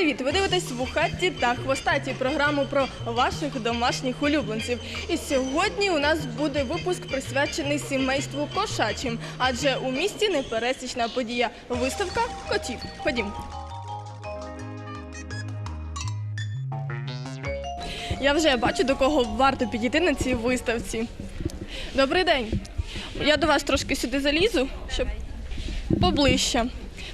Привіт! Ви дивитесь вухаті та хвостаті програму про ваших домашніх улюбленців. І сьогодні у нас буде випуск присвячений сімейству кошачим, адже у місті непересічна подія виставка котів. Ходім. Я вже бачу, до кого варто підійти на цій виставці. Добрий день. Я до вас трошки сюди залізу, щоб поближче.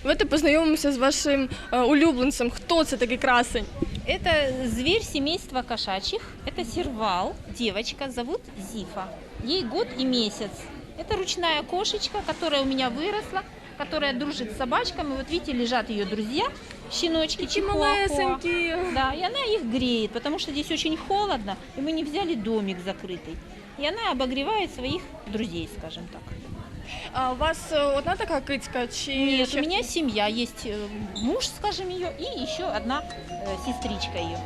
Давайте познайомимося з вашим е, улюбленцем. Хто це такий красень? Это зверь семейства кошачьих. Это сервал. Девочка зовут Зифа. Ей год и месяц. Это ручная кошечка, которая у меня выросла, которая дружит с собачками. Вот видите, лежат ее друзья, щеночки, чихуахуа. малесенькі. Да, и она их греет, потому что здесь очень холодно, и мы не взяли домик закрытый. И она обогревает своих друзей, скажем так. А у вас е, одна така кицька чи Нет, ще- у меня семья, есть э, муж, скажем, ее, и еще одна э, сестричка ее.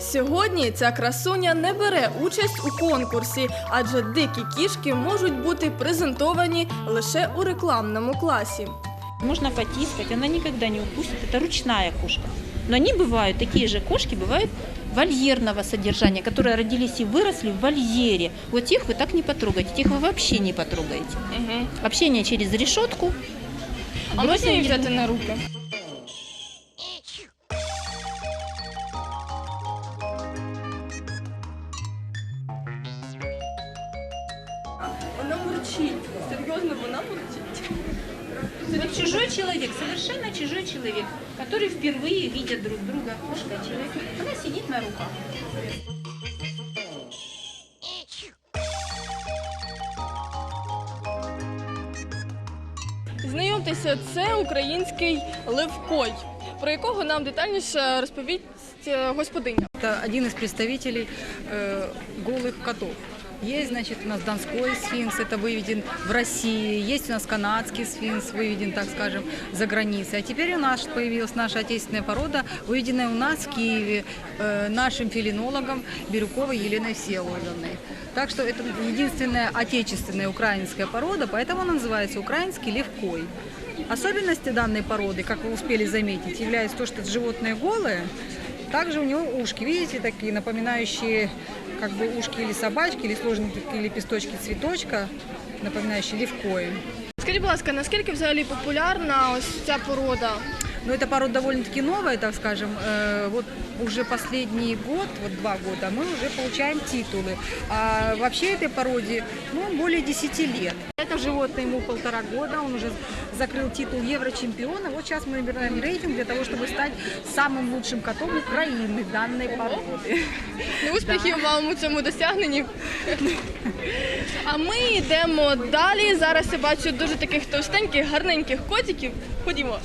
Сьогодні ця красуня не бере участь у конкурсі, адже дикі кішки можуть бути презентовані лише у рекламному класі. Можно потискать, она никогда не упустит. Это ручная кошка. Но они бывают, такие же кошки бывают Вольерного содержания, которые родились и выросли в вольере. Вот тех вы так не потрогаете, тех вы вообще не потрогаете. Угу. Общение через решетку. А її бросили- взяти на руки? Вона мурчить. Серйозно, вона мурчить. Вот чужой человек, совершенно чужой человек, который впервые видят друг друга, кошка и человек. Она сидит на руках. Знайомтеся, це український левкой, про якого нам детальніше розповість е, господиня. Это один из представителей э, голых котов. Есть, значит, у нас донской сфинкс, это выведен в России. Есть у нас канадский сфинкс, выведен, так скажем, за границей. А теперь у нас появилась наша отечественная порода, выведенная у нас в Киеве э, нашим филинологом Бирюковой Еленой Всеволодовной. Так что это единственная отечественная украинская порода, поэтому она называется украинский левкой. Особенности данной породы, как вы успели заметить, является то, что это животное голое, также у него ушки, видите, такие напоминающие как бы ушки или собачки, или сложные такие лепесточки цветочка, напоминающие левкои. Скажіть, будь ласка, наскільки взагалі популярна ось ця порода? Но эта порода довольно-таки новая, так скажем. Э, Вот уже последний год, вот два года, мы уже получаем титулы. А вообще этой породе ну, более 10 лет. Это животное ему полтора года, он уже закрыл титул еврочемпиона. Вот сейчас мы набираем рейтинг для того, чтобы стать самым лучшим котом Украины данной породы. Ну, Успіхів вам у цьому досягненні. А ми йдемо далі. Зараз я бачу дуже таких товстеньких, гарненьких котиків. Ходімо.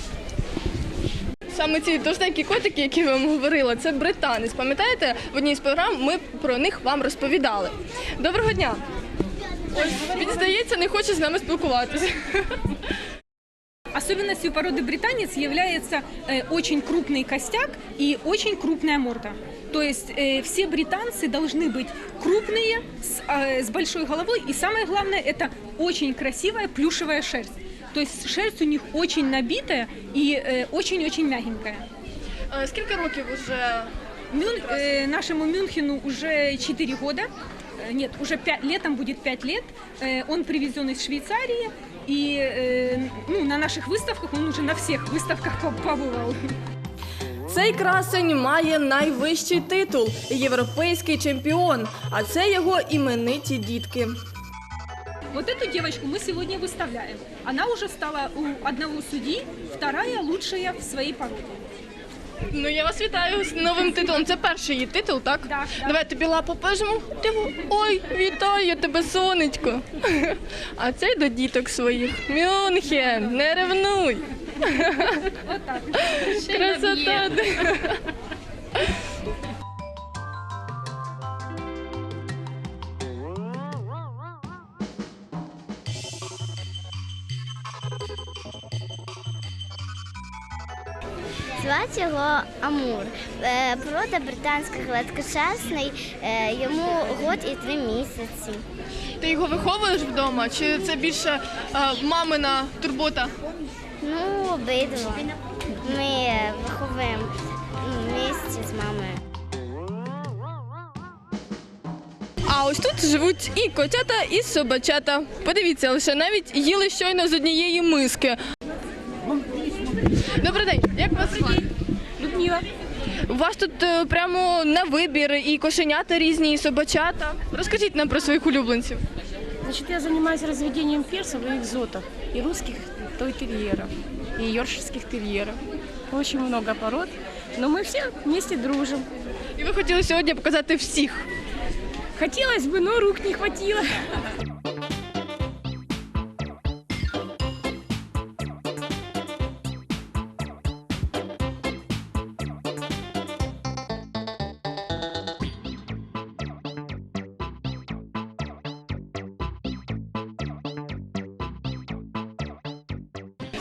Саме ці товстенькі котики, які я вам говорила, це британець. Пам'ятаєте, в одній з програм ми про них вам розповідали. Доброго дня! Ось він здається, не хоче з нами спілкуватися. Особенностью породы британец является э, очень крупный костяк и очень крупная морда. То есть э, все британцы должны быть крупные, с, э, с большой головой, и самое главное это очень красивая плюшевая шерсть. То есть шерсть у них очень набитая и э, очень-очень мягенькая. Е, Скільки років уже Мюн- э, нашему Мюнхену уже 4 года. Э, Нет, уже пя- летом будет 5 лет. Э, он привезен из Швейцарии. И э, ну, на наших выставках он уже на всех выставках по- побывал. Цей красень має найвищий титул європейський чемпіон. А це його імениті дітки. Вот эту девочку мы сегодня выставляем. Она уже стала у одного судьи вторая лучшая в своей породе. Ну я вас вітаю з новим титулом. Це перший її титул, так? Так, так. Давай тобі лапу пожму. Типу, ой, вітаю тебе, сонечко. А це й до діток своїх. Мюнхен, не ревнуй. Вот так. Красота. Звати його Амур. Е, порода британська гладкошерстний, е, йому год і три місяці. Ти його виховуєш вдома? Чи це більше е, мамина турбота? Ну, обидва. Ми виховуємо місці з мамою. А ось тут живуть і котята, і собачата. Подивіться, лише навіть їли щойно з однієї миски. Добрий день, як вас звати? Людмила. У вас тут е, прямо на вибір і кошенята різні, і собачата. Розкажіть нам про своїх улюбленців. Значит, я занимаюсь разведением персов и экзотов, и русских той-терьеров, и йоркширских терьеров. Очень много пород, но мы все вместе дружим. І ви хотіли сьогодні показати всіх. Хотелось бы, но рук не хватило.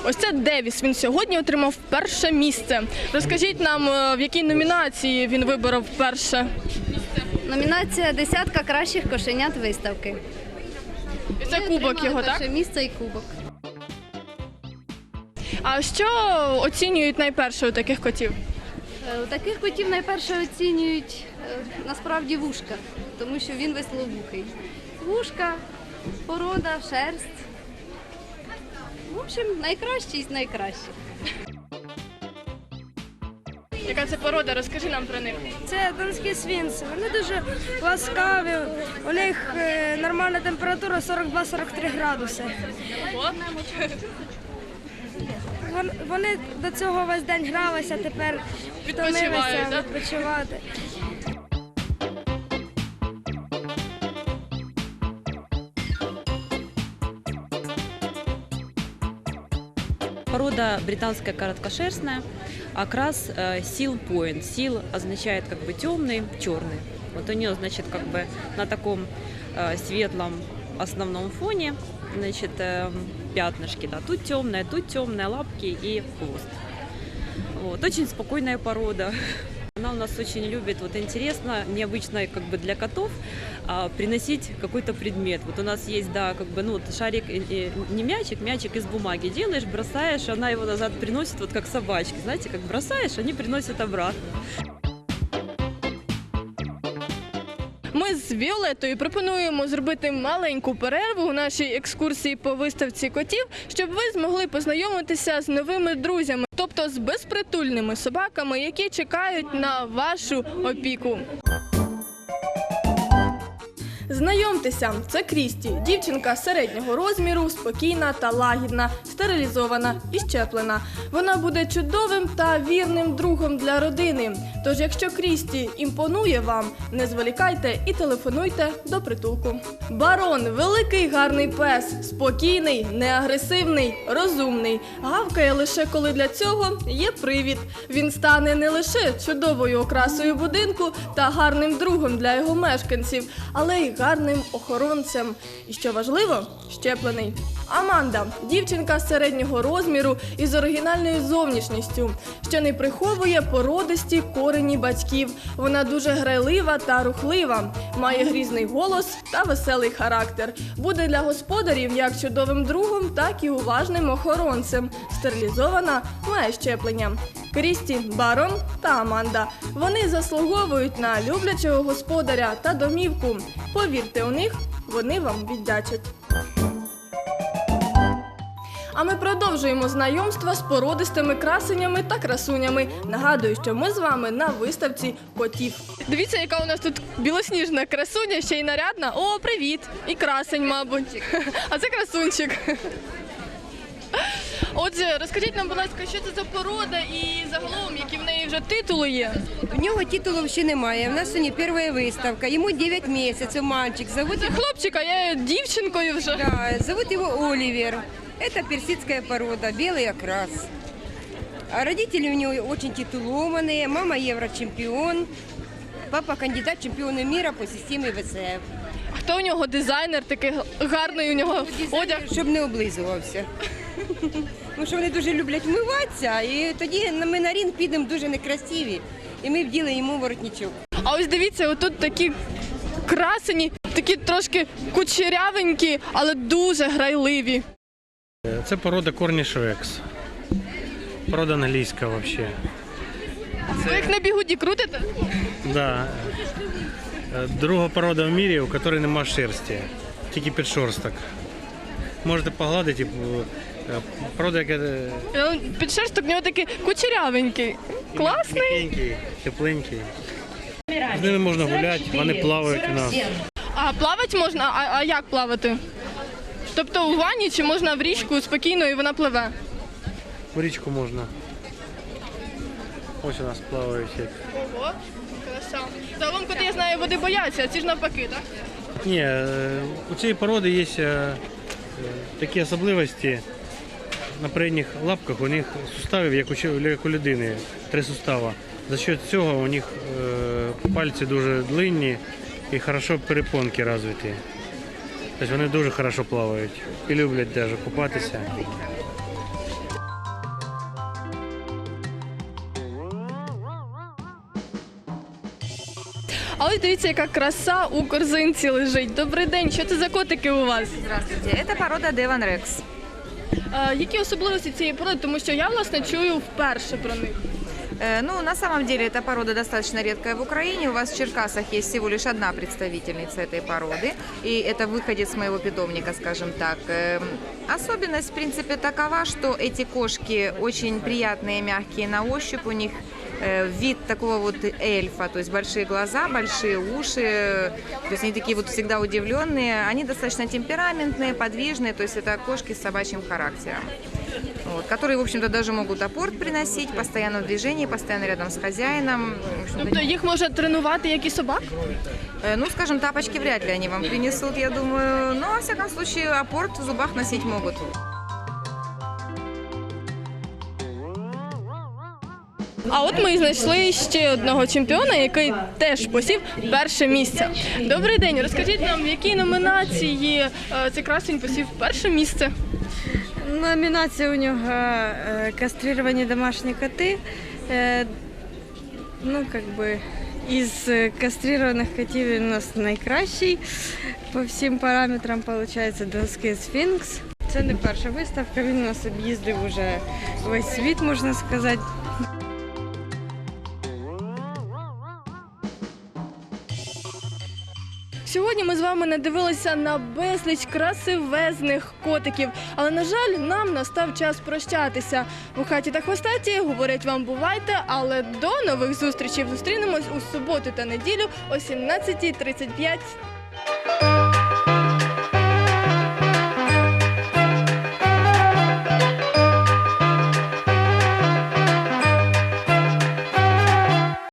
Ось це Девіс. Він сьогодні отримав перше місце. Розкажіть нам, е, в якій номінації він виборов перше. Номінація десятка кращих кошенят виставки. І це кубок його, так? Перше місце і кубок. А що оцінюють найперше у таких котів? Е, У таких котів найперше оцінюють е, насправді вушка, тому що він весловухий. Вушка, порода, шерсть. В общем, найкращий з найкращих. Яка це порода? Розкажи нам про них. Це донські свінці. Вони дуже ласкаві. У них е, нормальна температура 42-43 градуси. Вон- Вони до цього весь день гралися, тепер Відпочивають, втомилися да? відпочивати. Порода британская короткошерстная, окрас э, Seal Point. Seal означает как бы темный, черный. Вот у нее, значит, как бы на таком э, светлом основном фоне, значит, эм, пятнышки, да, тут темная, тут темная, лапки и хвост. Вот, очень спокойная порода. Она у нас очень любит, вот интересно, необычно как бы для котов, а, приносить какой-то предмет. Вот у нас есть, да, как бы, ну, вот шарик, э, э, не мячик, мячик из бумаги делаешь, бросаешь, она его назад приносит, вот как собачки, знаете, как бросаешь, они приносят обратно. Ми з Віолетою пропонуємо зробити маленьку перерву у нашій екскурсії по виставці котів, щоб ви змогли познайомитися з новими друзями, тобто з безпритульними собаками, які чекають на вашу опіку. Знайомтеся, це Крісті, дівчинка середнього розміру, спокійна та лагідна, стерилізована і щеплена. Вона буде чудовим та вірним другом для родини. Тож, якщо Крісті імпонує вам, не зволікайте і телефонуйте до притулку. Барон великий гарний пес, спокійний, неагресивний, розумний. Гавкає лише коли для цього є привід. Він стане не лише чудовою окрасою будинку та гарним другом для його мешканців, але й гарним охоронцем. І що важливо, щеплений. Аманда дівчинка середнього розміру із оригінальною зовнішністю, що не приховує породисті корені батьків. Вона дуже грайлива та рухлива, має грізний голос та веселий характер. Буде для господарів як чудовим другом, так і уважним охоронцем. Стерилізована, має щеплення. Крісті, Барон та Аманда. Вони заслуговують на люблячого господаря та домівку. Повірте у них, вони вам віддячать. А ми продовжуємо знайомство з породистими красенями та красунями. Нагадую, що ми з вами на виставці котів. Дивіться, яка у нас тут білосніжна красуня, ще й нарядна. О, привіт! І красень, мабуть. А це красунчик. Отже, розкажіть нам, будь ласка, що це за порода і загалом, які в неї вже титули є. У нього титулу ще немає. У нас сьогодні перша виставка. Йому 9 місяців, мальчик. Зовут, Це хлопчика, я є дівчинкою вже. да, зовут его Оливер. Это персидская порода, белый окрас. А родители у него очень титулованные. Мама еврочемпион. Папа кандидат в чемпіони мира по системі ВЦФ. Хто у нього дизайнер, такий гарний у нього одяг. Щоб не облизувався. Тому що вони дуже люблять вмиватися, і тоді ми на ринг підемо дуже некрасиві. І ми вділи йому воротничок. А ось дивіться, отут такі красені, такі трошки кучерявенькі, але дуже грайливі. Це порода Rex. Порода англійська взагалі. Ви їх на бігуді крутите? Да. Е, Друга порода в мірі, у якої нема шерсті, тільки підшорсток. Можете погладити. е, Порода, яка е, Е, Підшерсток в нього такий кучерявенький. Класний. м'якенький, тепленький. З ними можна гуляти, вони плавають у нас. А плавати можна? А, а як плавати? Тобто у ванні чи можна в річку спокійно і вона пливе? В річку можна. Ось у нас плавають. Ого, краса. Загалом коти, я знаю, води бояться, а ці ж навпаки, так? Ні, е, у цієї породи є е, такі особливості. На передніх лапках у них суставів, як у, людини, три сустава. За що цього у них е, пальці дуже длинні і хорошо перепонки розвиті. Тобто вони дуже хорошо плавають і люблять навіть купатися. А ось дивіться, яка краса у корзинці лежить. Добрий день, що це за котики у вас? Здравствуйте, это порода Деван Рекс. Е, які особливості цієї породи? Тому що я власне чую вперше про них. Э, Ну, на самом деле, эта порода достаточно редкая в Украине. У вас в Черкасах есть всего лишь одна представительница этой породы. И это выходит с моего питомника, скажем так. Эм, Особенность, в принципе, такова, что эти кошки очень приятные, мягкие на ощупь. У них э, вид такого вот эльфа, то есть большие глаза, большие уши, э, то есть они такие вот всегда удивленные. Они достаточно темпераментные, подвижные, то есть это кошки с собачьим характером. Вот, которые, в общем-то, даже могут апорт приносить, постоянно в движении, постоянно рядом с хозяином. Тобто їх можна тренувати, як і собак? Э, Ну, скажем, тапочки вряд ли они вам принесут, я думаю. Но, во всяком случае, апорт в зубах носить могут. А от ми знайшли ще одного чемпіона, який теж посів перше місце. Добрий день, розкажіть нам, в якій номінації е, цей красень посів перше місце? Номінація у нього е, кастрировані домашні коти. Е, ну, как би, із кастрированих котів він у нас найкращий. По всім параметрам виходить донський сфінкс. Це не перша виставка, він у нас об'їздив уже весь світ, можна сказати. Сьогодні ми з вами надивилися на безліч красивезних котиків, але на жаль, нам настав час прощатися. У хаті та хвостаті говорять вам бувайте, але до нових зустрічей зустрінемось у суботу та неділю о 17.35.